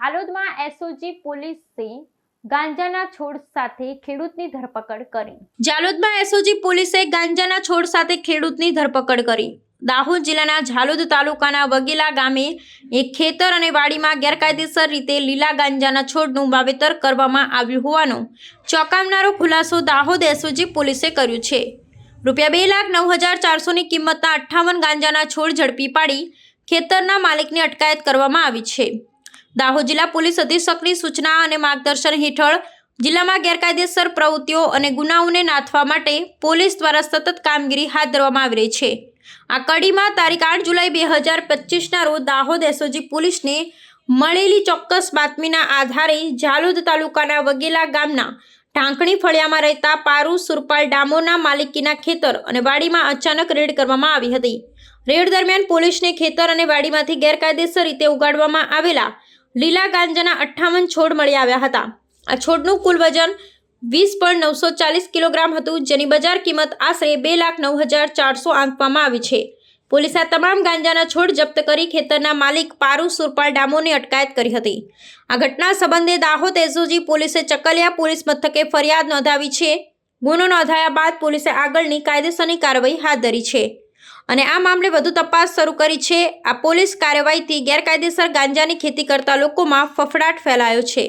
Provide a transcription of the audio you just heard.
ઝાલોદમાં SOG પોલીસે ગાંજાના છોડ સાથે ખેડૂતની ધરપકડ કરી. ઝાલોદમાં એસઓજી પોલીસે ગાંજાના છોડ સાથે ખેડૂતની ધરપકડ કરી. દાહોદ જિલ્લાના ઝાલોદ તાલુકાના વગેલા ગામે એક ખેતર અને વાડીમાં ગેરકાયદેસર રીતે લીલા ગાંજાના છોડનું વાવેતર કરવામાં આવ્યું હોવાનો ચોંકાવનારો ખુલાસો દાહોદ એસઓજી પોલીસે કર્યું છે. રૂપિયા બે લાખ નવ હજાર ચારસોની કિંમતના અઠ્ઠાવન ગાંજાના છોડ ઝડપી પાડી ખેતરના માલિકની અટકાયત કરવામાં આવી છે. દાહોદ જિલ્લા પોલીસ અધિક્ષકની સૂચના અને માર્ગદર્શન હેઠળ જિલ્લામાં ગેરકાયદેસર પ્રવૃત્તિઓ અને ગુનાઓને નાથવા માટે પોલીસ દ્વારા સતત કામગીરી હાથ ધરવામાં આવી રહી છે. આ કડીમાં તારીખ આઠ જુલાઈ બે હજાર પચીસના રોજ દાહોદ એસઓજી પોલીસને મળેલી ચોક્કસ બાતમીના આધારે ઝાલોદ તાલુકાના વગેલા ગામના ઢાંકણી ફળિયામાં રહેતા પારુ સુરપાલ ડામોરના માલિકીના ખેતર અને વાડીમાં અચાનક રેડ કરવામાં આવી હતી. રેડ દરમિયાન પોલીસને ખેતર અને વાડીમાંથી ગેરકાયદેસર રીતે ઉગાડવામાં આવેલા લીલા ગાંજાના અઠ્ઠાવન છોડ મળી આવ્યા હતા. આ છોડનું કુલ વજન વીસ પોઈન્ટ નવસો ચાલીસ કિલોગ્રામ હતું, જેની બજાર કિંમત આશરે બે લાખ નવ હજાર ચારસો આંકવામાં આવી છે. પોલીસે તમામ ગાંજાના છોડ જપ્ત કરી ખેતરના માલિક પારુ સુરપાલ ડામોની અટકાયત કરી હતી. આ ઘટના સંબંધે દાહોદ એસઓજી પોલીસે ચકલિયા પોલીસ મથકે ફરિયાદ નોંધાવી છે. ગુનો નોંધાયા બાદ પોલીસે આગળની કાયદેસરની કાર્યવાહી હાથ ધરી છે. અને આ મામલે વધુ તપાસ શરૂ કરી છે. આ પોલીસ કાર્યવાહીથી ગેરકાયદેસર ગાંજાની ખેતી કરતા લોકોમાં ફફડાટ ફેલાયો છે.